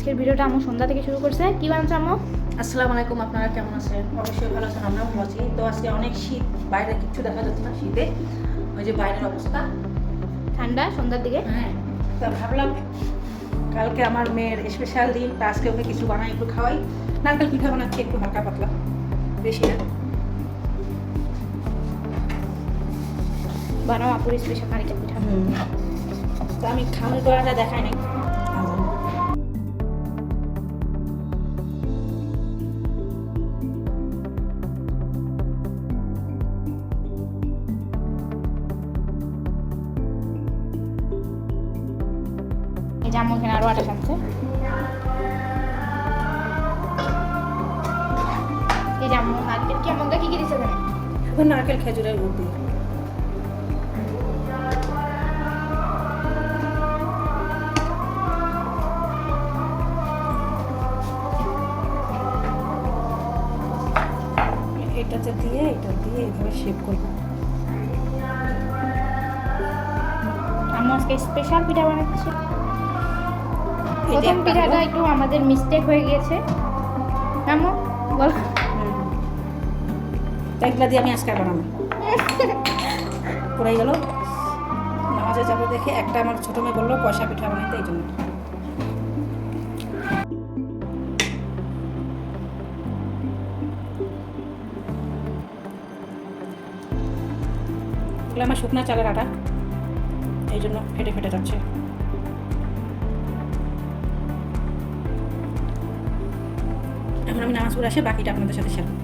আজকের ভিডিওটা আমার সন্ধ্যা থেকে শুরু করছে। কি বানাচ্ছে আম্মু? আসসালামু আলাইকুম আপনারা কেমন আছেন? অবশ্যই ভালো আছেন আমরাও ভালো আছি। তো আজকে অনেক শীত বাইরে কিচ্ছু দেখা যাচ্ছে না শীতে। ওই যে বাইরের অবস্থা। ঠান্ডা সন্ধ্যার দিকে? হ্যাঁ তা ভাবলাম কালকে আমার মেয়ের স্পেশাল দিন তা আজকে ওকে কিছু বানাই একটু খাওয়াই। নারকেল পিঠা বানাচ্ছি একটু হালকা পাতলা বেশি না। বানাও আপুর স্পেশাল নারিকেল পিঠা। তো আমি খাওয়ার করাটা দেখাই নাই। এখন নারকেল খেজুরের গুড় দিয়ে। এটাতে দিয়ে এটা দিয়ে এইভাবে শেপ করব। আজকে স্পেশাল পিঠা বানাচ্ছে। প্রথম পিঠাটা একটু আমাদের মিস্টেক হয়ে গিয়েছে। আম্মু বল। দিয়ে আমি আজকে বানাবো পড়ে গেল। নামাজে যাব দেখে একটা আমার ছোটো মেয়ে বলল, পয়সা পিঠা বানাইতে এই জন্য। আমার শুকনা চালের আটা। এই জন্য ফেটে ফেটে যাচ্ছে। এখন আমি নামাজ পড়ে আসে, বাকিটা আপনাদের সাথে শেয়ার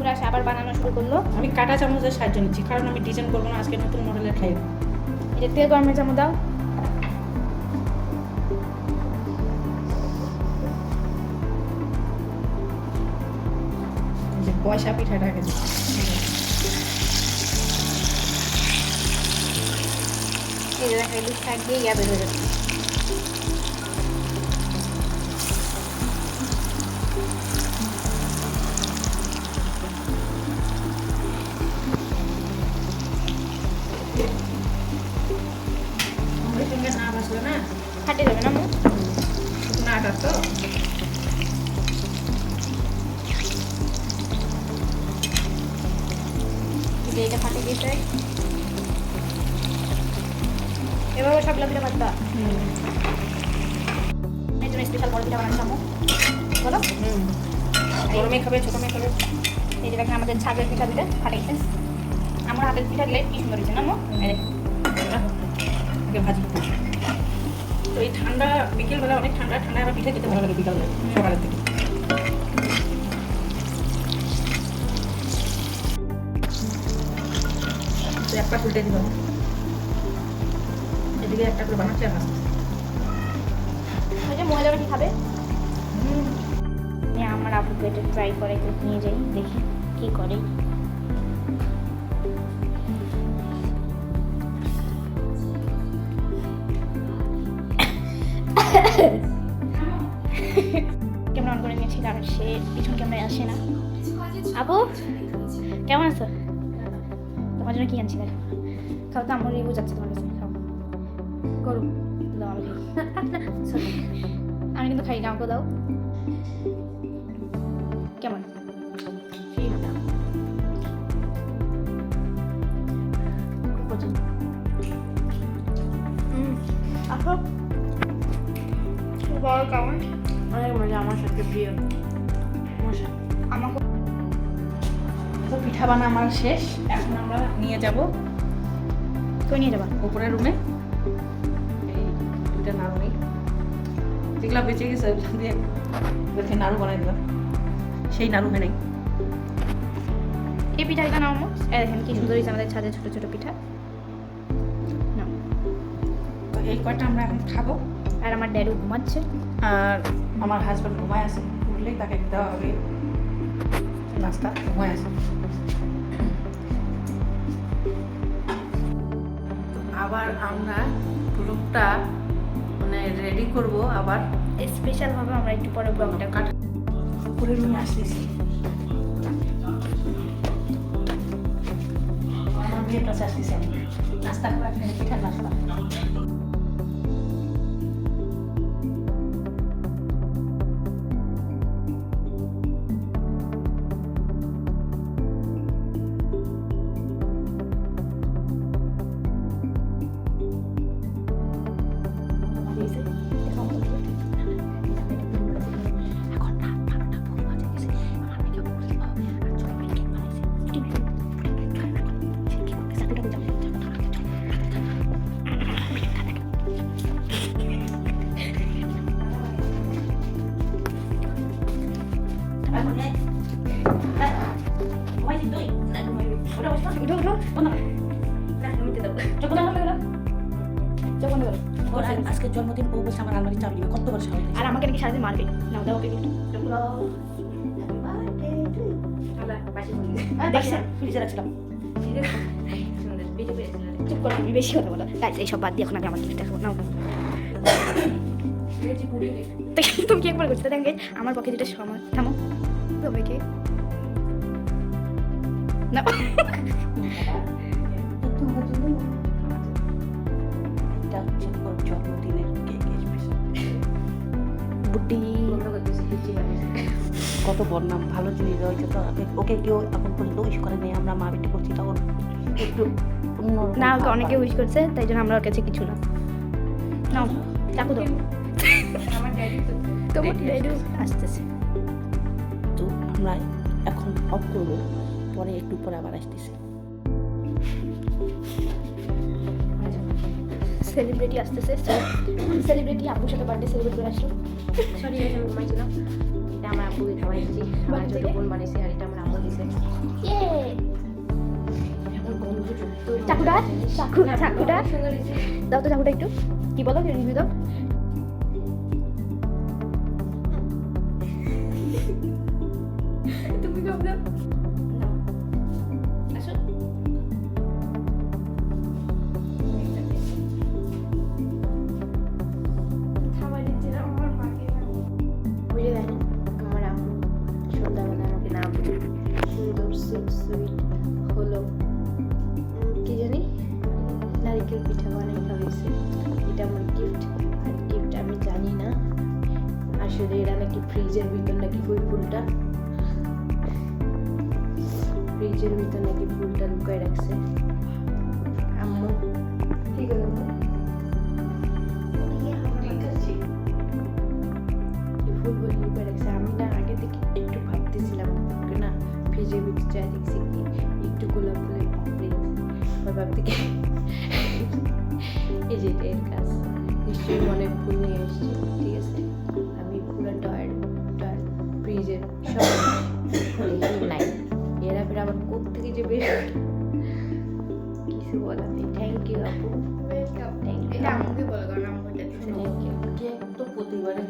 করব। পুরা আবার বানানো শুরু করল। আমি কাটা চামচের সাহায্য নিচ্ছি, কারণ আমি ডিজাইন করব না, আজকে নতুন মডেলের খাই। এই যে তেল গরমের চামচ দাও। পয়সা পিঠাটা এই দেখো এলু শাক দিয়ে ইয়া বের এভাবে সবগুলো পিঠা ভাজবা এর জন্য স্পেশাল বড় পিঠা বানাচ্ছি আম্মু বলো? বড় মেয়ে খাবে ছোটো মেয়ে খাবে। এই যে দেখেন আমাদের ছাগের পিঠা দিলে ফাটে গেছে। আমার হাতের পিঠা দিলে কি সুন্দর হয়েছে না এই ভাজি। তো এই ঠান্ডা বিকেলবেলা অনেক ঠান্ডা ঠান্ডা আবার পিঠা খেতে ভালো লাগে বিকালবেলা সকালের থেকে। একটা উল্টে দিলাম। এদিকে একটা করে বানাচ্ছি আর ভাজছি। ওই যে মহিলারা কি খাবে? আমি আমার আপুকে এটা ট্রাই করে নিয়ে যাই, দেখি কি করে। ক্যামেরা অন করে নিয়েছি কারণ সে পিছন ক্যামেরায় আসে না। আপু, কেমন আছো? তোমার জন্য কি আনছি খাও তো আমার রিভিউ যাচ্ছে তোমার কাছে। দাও আমি কিন্তু খাই না আমাকে দাও। কেমন? বড় কেমন? অনেক মজা আমার সাথে প্রিয়। মজা। আমাকে তো পিঠা বানা আমার শেষ। এখন আমরা নিয়ে যাব। কই নিয়ে যাবা। উপরের রুমে দুটা নাড়ু নেই। যেগুলো বেঁচে গেছে ওগুলো দিয়ে নাড়ু বানাই দিলাম। সেই নাড়ু নেই। এই পিঠাটা নাও দেখেন কি সুন্দর হয়েছে আমাদের ছাদে ছোট ছোট পিঠা। তো এই কয়টা আমরা এখন খাব? আর আমার ড্যাডু ঘুমাচ্ছে। আর আমার হাজব্যান্ড ঘুমায় আছে। উঠলেই তাকে দেওয়া হবে। নাস্তা ঘুমায় আছে। আবার আমরা রুমটা মানে রেডি করব আবার। স্পেশালভাবে আমরা একটু পরে ব্লগটা কাটা উপরে রুমে আসতেছি। আমার বিয়ের কাছে আসতেছি আমি নাস্তা করা পিঠা নাস্তা আজকে জন্মদিন ও বলছে আমার আলমারি চাবি কত বড় সাহস আর আমাকে নাকি সারাদিন মারবে। নাও দাও ওকে বেশি কথা বলো। এইসব বাদ দিয়ে এখন আমি আমার নাও। তুমি কি একবার করছ? দেখেন guys, আমার পক্ষে যেটা সময় থামো। তবে কি না কত বদনাম ভালো জিনিস রয়েছে তো ওকে- ওকে কেউ এখন পর্যন্ত উইশ করে নেই আমরা মা বেটি করছি তখন একটু না ওকে অনেকে। উইশ করছে তাই জন্য আমরা ওর কাছে কিছু না। নাও চাকু দাও। তোমার আসতেছে। তো আমরা এখন অফ করব পরে একটু পরে আবার আসতেছি। সেলিব্রিটি আসতেছে সেলিব্রিটি আপুর সাথে বার্থডে সেলিব্রেট করে আসলো। সরি আমি ঘুমাইছিলাম আমার আব্বুকে খাওয়াইছি আমার ছোট বোন বানিয়েছে আর এটা আমার আম্মু দিছে। ইয়ে চাকুটা চাকুটা হয়েছে। দাও তো চাকুটা একটু। কি বলো রিভিউ দাও? ফ্রিজের ভিতর নাকি ফুলটা লুকায় রাখছে? আম্মু কি করব? ঠিক আছে। ফুলগুলো লুকিয়ে রাখছে আমি না আগে থেকে একটু ভাবতেছিলাম না ফ্রিজের ভিতরে যা দেখছি কি একটু গোলাপ ফুলের ভাবতে এই যে এর কাজ নিশ্চয়ই অনেক ফুল নিয়ে এসছে।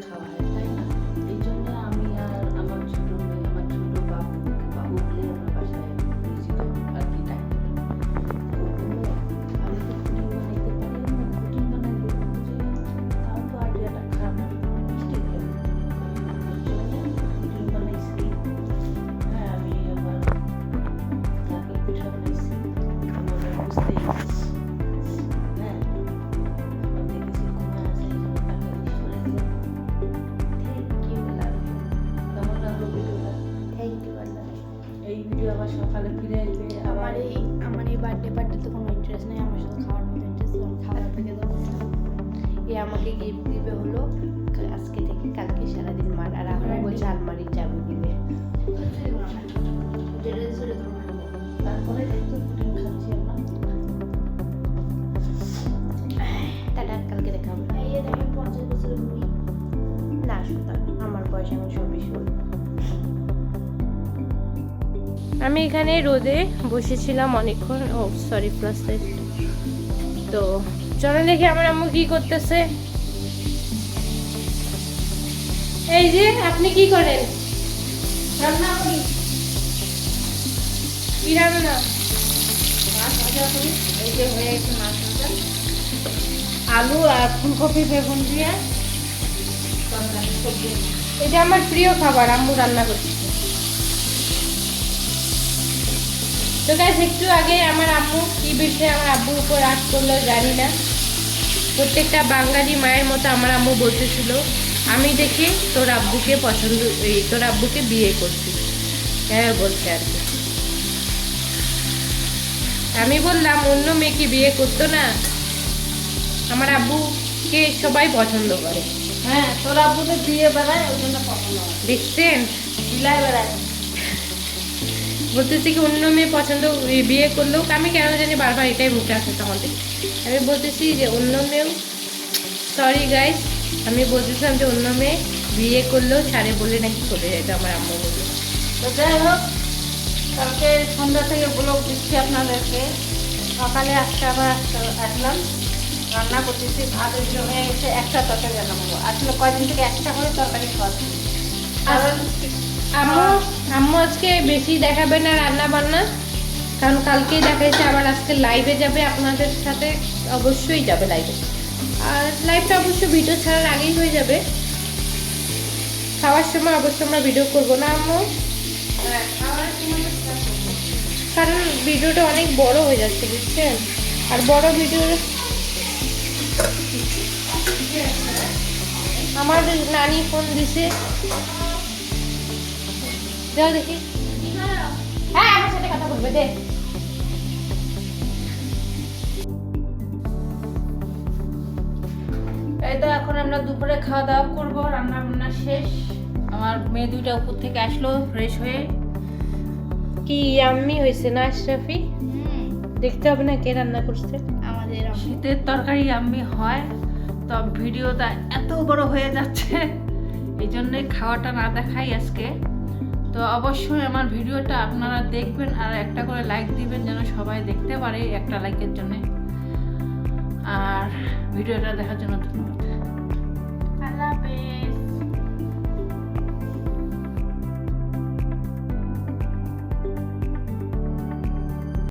খাওয়া হয় তারপরে একটু পুডিং খাচ্ছি আমরা। টাটা কালকে দেখা হবে এই দেখেন পঞ্চাশ বছরের মুই না সুতরাং আমার বয়স এখন চব্বিশ আমি এখানে রোদে বসেছিলাম অনেকক্ষণ। ও সরি প্লাস তো চলো দেখি আমার আম্মু কি করতেছে। এই যে আপনি কি করেন? রান্না করি। কি রান্না মাছ ভাজা করি এই যে হয়ে গেছে মাছ ভাজা। আলু আর ফুলকপি বেগুন দিয়ে। সবজি। এটা আমার প্রিয় খাবার আম্মু রান্না করছে। তো গাছ একটু আগে আমার আব্বু কি বিষয়ে আমার আব্বুর উপর রাগ করল জানি না। প্রত্যেকটা বাঙালি মায়ের মতো আমার আম্মু বলতেছিল আমি দেখি তোর আব্বুকে পছন্দ এই তোর আব্বুকে বিয়ে করছি। হ্যাঁ বলছে আর কি। আমি বললাম অন্য মেয়েকে বিয়ে করতো না? আমার আব্বুকে সবাই পছন্দ করে। হ্যাঁ তোর আব্বু তো দিয়ে বেড়ায় ওই জন্য পছন্দ দেখছেন? চিলাই বেড়ায়। বলতেছি কি অন্য মেয়ে পছন্দ বিয়ে করলেও আমি কেন জানি বারবার এটাই মুখে আসে তখন থেকে। আমি বলতেছি যে অন্য মেয়েও সরি গাইস আমি বলতেছিলাম যে অন্য মেয়ে বিয়ে করলেও ছাড়ে বলে নাকি চলে যেত আমার আম্মু বলল তো যাই হোক কালকে সন্ধ্যা থেকে ব্লগ দিচ্ছি আপনাদেরকে। সকালে আজকে আবার আসলাম রান্না করতেছি ভাত এগুলো হয়ে গেছে একটা তরকারি রান্না করব। আসলে কয়দিন থেকে একটা করে তরকারি খাওয়াচ্ছি কারণ আম্মু আম্মু আজকে বেশি দেখাবে না রান্না বান্না কারণ কালকেই দেখাইছে আবার আজকে লাইভে যাবে আপনাদের সাথে অবশ্যই যাবে লাইভে আর লাইভটা অবশ্য ভিডিও ছাড়ার আগেই হয়ে যাবে। খাওয়ার সময় অবশ্যই আমরা ভিডিও করব না আম্মু? হ্যাঁ, কারণ ভিডিওটা অনেক বড় হয়ে যাচ্ছে, বুঝছেন? আর বড় ভিডিও আমার নানি ফোন দিছে। যাও দেখি। হ্যাঁ আমার সাথে কথা বলবে, দে। এই তো, এখন আমরা দুপুরে খাওয়া দাওয়া করব রান্না বান্না শেষ। আমার মেয়ে দুইটা উপর থেকে আসলো ফ্রেশ হয়ে। কি আম্মি হয়েছে না আশরাফি দেখতে হবে না কে রান্না করছে? আমাদের শীতের তরকারি আমি হয় তো ভিডিওটা এত বড় হয়ে যাচ্ছে এই জন্যই খাওয়াটা না দেখাই আজকে। তো অবশ্যই আমার ভিডিওটা আপনারা দেখবেন আর একটা করে লাইক দিবেন যেন সবাই দেখতে পারে একটা লাইকের জন্য। আর ভিডিওটা দেখার জন্য ধন্যবাদ। আল্লাহ হাফেজ।